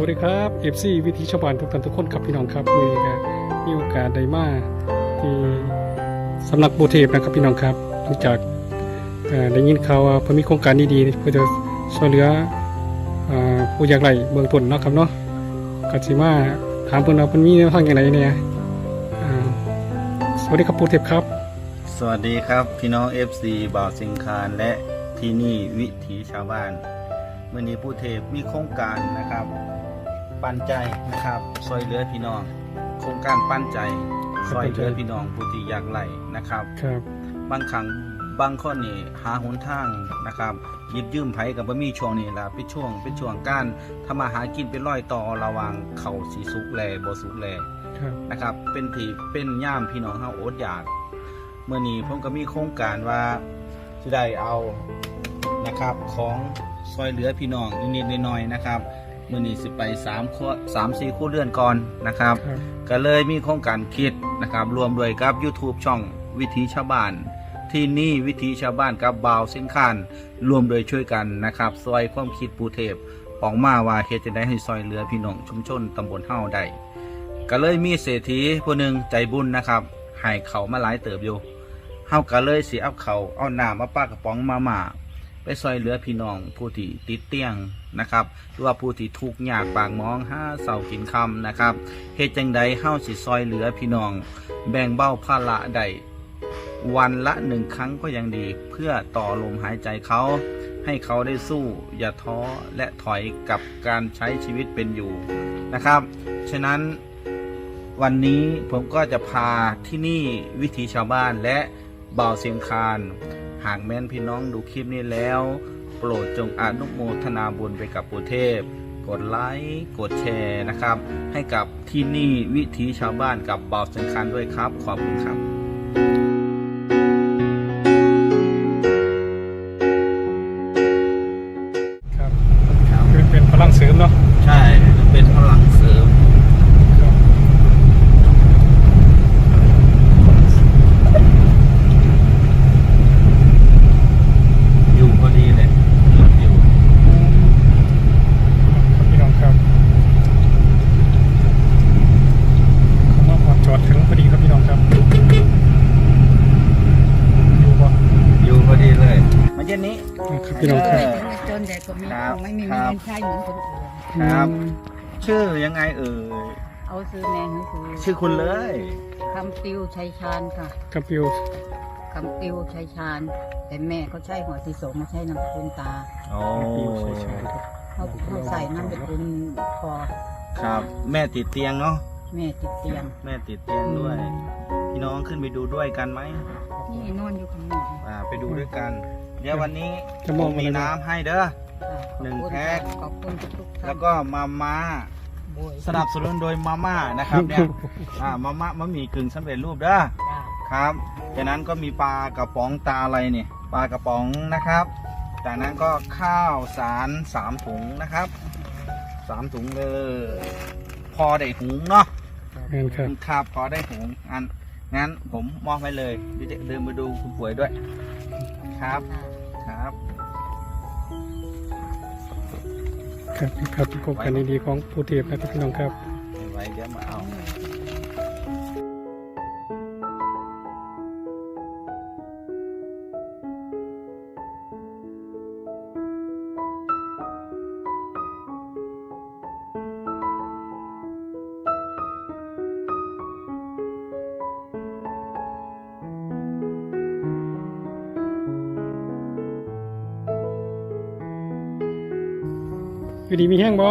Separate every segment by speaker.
Speaker 1: วัสดีครับ FC วิธีชาวบ้านทุกท่านทุกคนครับพี่น้องครับมีก็มีโอกาสได้มาที่สำนักบูเทพนะครับพี่น้องครับหลังจากได้ยินข่าวว่าเพิ่นมีโครงการดีๆเพื่อจะช่วยเหลือผู้ยากไร้เบื้องต้นนะครับเนาะก็สิมาถามเพิ่นว่าเพิ่นมีทางอย่างไรเนี่ยสวัสดีครับบูเทพครับ
Speaker 2: สวัสดีครับพี่น้อง FC บ่าวสิงคารและที่นี่วิถีชาวบ้านเมื่อนี้ผู้เทพมีโครงการนะครับ ปันใจนะครับซอยเหลือพี่น้อง โครงการปั้นใจซอยเหลือพี่น้องผู้ที่ยากไร้นะครับ
Speaker 1: ครับ
Speaker 2: บางครั้งบางคนนี่หาหนทางนะครับหยิบยืมไผกับบ่มีช่วงนี้ล่ะเป็นช่วงเป็นช่วงการทำมาหากินเป็นร้อยต่อระหวังเขาสีสุกแลบ่สุกแล
Speaker 1: ครับ
Speaker 2: นะครับ เป็นที่เป็นย่ามพี่น้องเฮาอดอยากเมื่อนี้ผมก็มีโครงการว่าจะได้เอานะครับของซอยเหลือพี่น้องนิดๆหน่อยๆนะครับเมื่อนี้สิไป3ข้อ3 4คู่เรือนก่อนนะครับ
Speaker 1: ครับ
Speaker 2: ก็เลยมีโครงการคิดนะครับ รวมด้วยกับ YouTube ช่องวิถีชาวบ้าน ที่นี่วิถีชาวบ้านกับบาวเส้นขานรวมโดยช่วยกันนะครับซอยความคิดปูเทพออกมาว่าเฮ็ดจะได้ให้ซอยเหลือพี่น้องชุมชนตำบลเฮาได้ก็เลยมีเศรษฐีผู้หนึ่งใจบุญนะครับให้เขามาหลายเติบอยู่เฮาก็เลยสิเอาเขาเอาน้ำมาป้ากระป๋องมามา ไปซอยเหลือพี่น้องผู้ที่ติดเตียง นะครับหรือว่าผู้ที่ทุกข์ยากปากหมองหาเสากินคำนะครับเฮ็ดจังใดเฮาสิซอยเหลือพี่น้อง แบ่งเบ้าภาระได้วันละหนึ่งครั้งก็ยังดีเพื่อต่อลมหายใจเขา ให้เขาได้สู้อย่าท้อและถอยกับการใช้ชีวิตเป็นอยู่นะครับ ฉะนั้นวันนี้ผมก็จะพาที่นี่วิถีชาวบ้านและบ่าวเสียงคานหากแม้นพี่น้องดูคลิปนี้แล้ว โปรดจงอนุโมทนาบุญไปกับปู่เทพ กดไลค์กดแชร์นะครับ ให้กับที่นี่วิถีชาวบ้านกับบ่าวเสียงคัญด้วยครับ ขอบคุณครับ
Speaker 1: ครับ
Speaker 3: แต่ก็มี
Speaker 2: ครับ
Speaker 3: คงไม่มี
Speaker 2: ครั
Speaker 3: เงิ
Speaker 2: บ
Speaker 3: นใช้เหมือนคนอื่น
Speaker 2: ครับ
Speaker 1: อืม
Speaker 2: ชื่อยังไงเอ่ย
Speaker 3: เอาซื้อแมงก็คือ
Speaker 2: ชื่อคุณเลย
Speaker 3: คำติวชัยชาญค่ะ
Speaker 1: กับปิว
Speaker 3: คำติวชัยชาญแต่แม่เขาใช้หัวที่สงมาใช้นามสกุลตา
Speaker 2: โอ้
Speaker 1: ปิวใช่ๆครับ
Speaker 3: เขาเขาใส่นามสกุลพอ
Speaker 2: ครับ แม่ติดเตียงเนาะ
Speaker 3: แม่ติดเตียง
Speaker 2: แม่ติดเตียงด้วย พี่น้องขึ้นไปดูด้วยกันไหม
Speaker 3: นี่นอนอยู่ข้างนอก
Speaker 2: อ่าไปดูด้วยกัน เดี๋ยววันนี้
Speaker 1: จะมอง
Speaker 2: ผมมี
Speaker 1: อะไรนะ
Speaker 2: น้ำให้เด้อ
Speaker 3: ค่ะขอบ
Speaker 2: หนึ่ง
Speaker 3: คุณ
Speaker 2: แพ็ค
Speaker 3: ขอบคุณทุกๆท่าน
Speaker 2: แล้วก็มาม่า
Speaker 3: โบย
Speaker 2: สนับสนุนโดยมาม่านะครับเนี่ยอ่ามาม่ามะหมี่กึ่งสำเร็จรูปเด้อ
Speaker 3: จ้า
Speaker 2: ครับจากนั้นก็มีปลากระป๋องตาอะไรเนี่ยปลากระป๋องนะครับ จากนั้นก็ข้าวสารสามถุงนะครับสามถุงเลย พอได้หุงเนาะ
Speaker 1: เงินครับ
Speaker 2: ครับพอได้หุงงั้นงั้นผมมอบไว้เลยเดี๋ยวจะเดินมาดูคุณป่วยด้วย ครับ
Speaker 3: ค่ะ
Speaker 2: ครับ
Speaker 1: ครับเป็นโครงการดีๆของผู้เทพนะครับพี่น้องครับ
Speaker 2: ไม่ไหวเดี๋ยวมา อา
Speaker 1: อยู่ดีมีแห้งบ่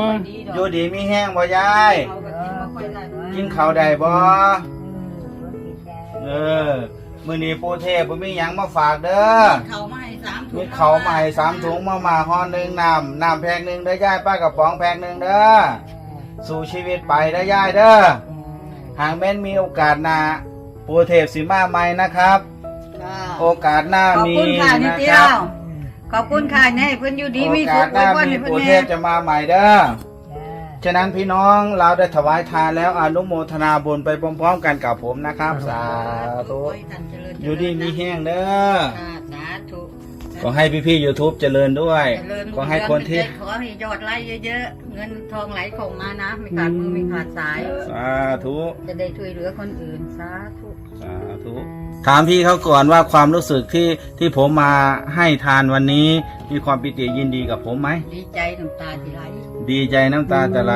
Speaker 2: อยู่ดีมีแห้งบ่ยาย
Speaker 3: เอาแบบนี้มาค่อยได้ไหม
Speaker 2: กินข้าวได้บ่เออมื้อนี้ปู่เทพบ่มีหยังมาฝากเด้อ
Speaker 3: เขามาให้สามถุง
Speaker 2: มีเขาวมาให้สามถุงมามาห่อหนึ่งน้ำน้ำแพงหนึ่งเด้อยายป้ากระป๋องแพงหนึ่งเด้อสู่ชีวิตไปเด้อยายเด้อหากแม้นมีโอกาสหน้าปูเทพสิมาใหม่นะครับ
Speaker 3: ค่ะ
Speaker 2: โอกาสหน้า
Speaker 3: ขอบ
Speaker 2: มี
Speaker 3: คุณค่ะนิด
Speaker 2: นะ
Speaker 3: เดี
Speaker 2: ค
Speaker 3: ย
Speaker 2: รับ
Speaker 3: ว ขอบคุณค่ะเนี่ยเพื่อนอยู่ดีมี
Speaker 2: โอกา
Speaker 3: สุ
Speaker 2: ส
Speaker 3: ข
Speaker 2: หน้า
Speaker 3: ไว้
Speaker 2: มี
Speaker 3: เพื่
Speaker 2: ปู
Speaker 3: อน
Speaker 2: เท
Speaker 3: แน่
Speaker 2: พจะมาใหม่เด้อฉะนั้นพี่น้องเราได้ถวายทานแล้วอนุโมทนาบุญไปพร้อมๆกันกับผมนะครับ สาธุ
Speaker 3: ขอให้ท่านเจริญ
Speaker 2: อยู่ดีมีแห้งเด้อ
Speaker 3: ค่ะสาธุส
Speaker 2: ขอให้พี่ๆ YouTube เจริญด้วย
Speaker 3: เจริญ
Speaker 2: ขอให้คนที่
Speaker 3: ขอให้ยอดไลค์เยอะๆ เงินทองไหลเข้ามานะ ไม่ขาดมือไม่ขาดสาย
Speaker 2: สาธุ
Speaker 3: จะได้ช่วยเหลือคนอื่น สาธุ
Speaker 2: สาธุ ถามพี่เขาก่อนว่าความรู้สึกที่ที่ผมมาให้ทานวันนี้ มีความปิติยินดีกับผมไหม
Speaker 3: ดีใจน้ำตาที่ไหล
Speaker 2: ดีใจน้ำตาจะไหล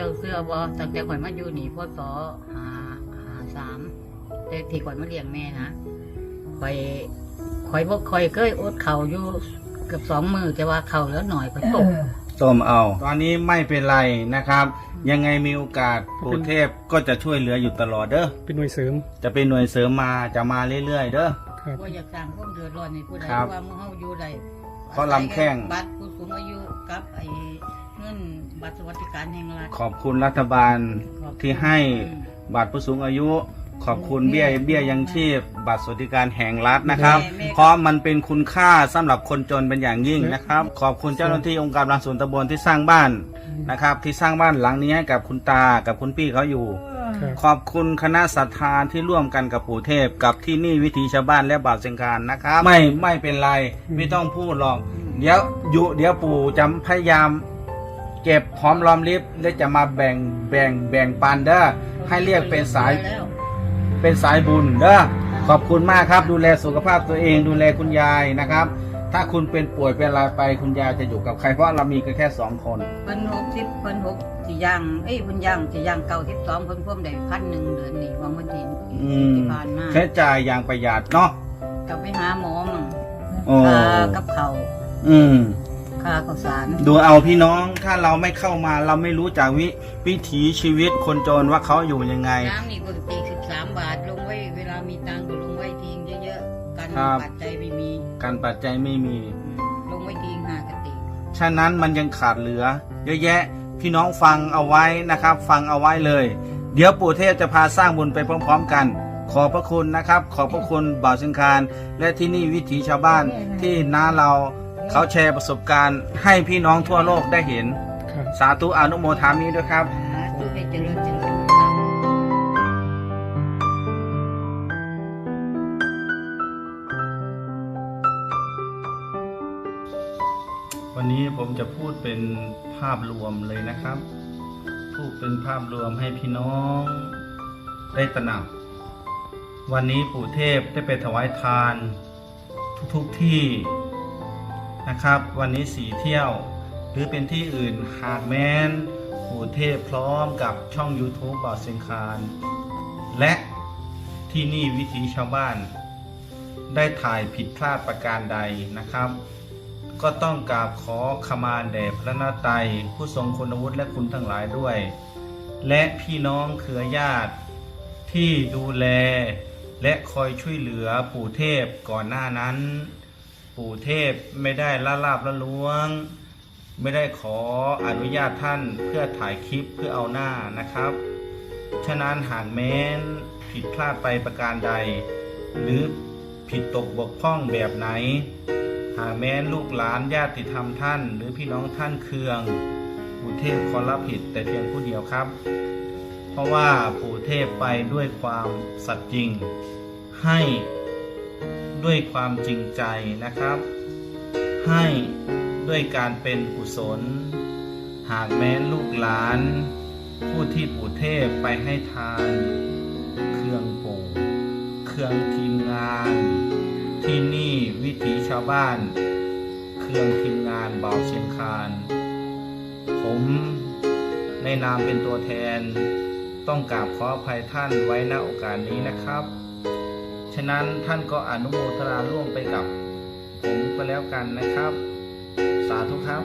Speaker 3: จ้าเสื้อบอตั้งแต่ข่อยมาอยู่นี่พศหาหาสามแต่ที่ข่อยมาเลี้ยงแม่นะข่อยข่อยบ่ข่อยเคยอดเข่าวอยู่เกือบสองมือแต่ว่าเข่าวเหลือหน่อยข่อยตก
Speaker 2: ต้มเอา ตอนนี้ไม่เป็นไรนะครับ ยังไงมีโอกาสปู่เทพก็จะช่วยเหลืออยู่ตลอดเด้อ
Speaker 1: เป็นหน่วยเสริม
Speaker 2: จะเป็นหน่วยเสริมมาจะมาเรื่อยๆเด้อ
Speaker 1: ครับ
Speaker 3: ว่าอยากสร้างความเดือดร้อนในผู้ใด
Speaker 2: ครับ
Speaker 3: ว่าเมื่อเฮาอยู่ใด
Speaker 2: เพราะลำแข้ง
Speaker 3: บัตรผู้สูงอายุกับไอ้ เงินบัตรสวัสดิการแห่งรัฐ
Speaker 2: ขอบคุณรัฐบาลที่ให้บัตรผู้สูงอายุ ขอบคุณเบี้ยเบี้ยยังชีพ บัตรสวัสดิการแห่งรัฐนะครับ เพราะมันเป็นคุณค่าสำหรับคนจนเป็นอย่างยิ่งนะครับ ขอบคุณเจ้าหน้าที่องค์การบริหารส่วนตำบลที่สร้างบ้านนะครับ ที่สร้างบ้านหลังนี้ให้กับคุณตากับคุณพี่เขาอยู่
Speaker 1: ครับ
Speaker 2: ขอบคุณคณะศรัทธาที่ร่วมกันกับปู่เทพ กับที่นี่วิถีชาวบ้านและบ่าวเชียงคานนะครับ ไม่ไม่เป็นไรไม่ต้องพูดหรอกเดี๋ยวอยู่เดี๋ยวปู่จะพยายาม เก็บหอมรอมริบและจะมาแบ่งแบ่งแบ่งปันเด้อให้เรียกเป็นสาย
Speaker 3: แล้ว
Speaker 2: เป็นสายบุญเด้อขอบคุณมากครับดูแลสุขภาพตัวเองดูแลคุณยายนะครับ ถ้าคุณเป็นป่วยเป็นอะไรไปคุณยายจะอยู่กับใครเพราะเรามีกันแค่สองคน
Speaker 3: เพิ่นหกสิบเพิ่นหกสี่ย่างเอ้ยเพิ่นย่างสี่ย่างเก้าสิบสองเพิ่นพ่วมได้พันหนึ่งเดือนนี่วางวันที่
Speaker 2: อืม
Speaker 3: ที่ผ่านมา
Speaker 2: ใช้จ่ายอย่างประหยัดเนาะ
Speaker 3: กลับไปหาหมอมั่ง
Speaker 2: โอ้
Speaker 3: ค่ากับเขาว
Speaker 2: อืม
Speaker 3: ค่าข้าวสาร
Speaker 2: ดูเอาพี่น้องถ้าเราไม่เข้ามาเราไม่รู้จากวิวิถีชีวิตคนจนว่าเขาอยู่ยังไง
Speaker 3: น้ำนี่ปกติสิบสามบาทลงไว้ เวลามีตังค์ก็ลงไว้ทิ้งเยอะๆกัน
Speaker 2: ครับ
Speaker 3: ปัจจัยไม่มี
Speaker 2: การปัจจัยไม่มี
Speaker 3: อืมลงไว้ทิ้งหากติ
Speaker 2: ฉะนั้นมันยังขาดเหลือ เยอะแยะพี่น้องฟังเอาไว้นะครับ ฟังเอาไว้เลย เดี๋ยวปู่เทพจะพาสร้างบุญไปพร้อมๆกัน ขอบพระคุณนะครับ ขอบพระคุณบ่าวสิงคาร และที่นี่วิถีชาวบ้านที่น้าเรา เขาแชร์ประสบการณ์ ให้พี่น้องทั่วโลกได้เห็น
Speaker 1: ครับ
Speaker 2: สาธุอนุโมทามิด้วยครับ
Speaker 3: สาธุให้เจริญเจริญครับ
Speaker 2: วันนี้ผมจะพูดเป็นภาพรวมเลยนะครับ พูดเป็นภาพรวมให้พี่น้องได้ตระหนัก วันนี้ปู่เทพได้ไปถวายทาน ทุกๆที่ นะครับ วันนี้สีเที่ยว หรือเป็นที่อื่นหากแมนปูเทพพร้อมกับช่อง YouTube บ่าวเซยงคารและที่นี่วิถีชาวบ้าน ได้ถ่ายผิดพลาดประการใดนะครับ ก็ต้องกราบขอขมาแด่พระนาไตผู้ทรงคุณวุฒิและคุณทั้งหลายด้วย และพี่น้องเครือญาติที่ดูแลและคอยช่วยเหลือปู่เทพก่อนหน้านั้น ปู่เทพไม่ได้ละลาบละล้วง ไม่ได้ขออนุญาตท่านเพื่อถ่ายคลิปเพื่อเอาหน้านะครับ ฉะนั้นหากแม้นผิดพลาดไปประการใด หรือผิดตกบกพร่องแบบไหน หากแม้นลูกหลานญาติธรรมท่าน หรือพี่น้องท่านเคืองปู่เทพขอรับผิดแต่เพียงผู้เดียวครับ เพราะว่าปู่เทพไปด้วยความสัตย์จริงให้ ด้วยความจริงใจนะครับ ให้ด้วยการเป็นกุศล หากแม้นลูกหลาน ผู้ที่ปู่เทพไปให้ทาน เครื่องปู่เครื่องทีมงาน ที่นี่วิถีชาวบ้าน เครื่องทีมงานเบาเชียงคานผมในนามเป็นตัวแทน ต้องกราบขออภัยท่านไว้ณโอกาสนี้นะครับ ฉะนั้นท่านก็อนุโมทนาร่วมไปกับผมก็แล้วกันนะครับ สาธุครับ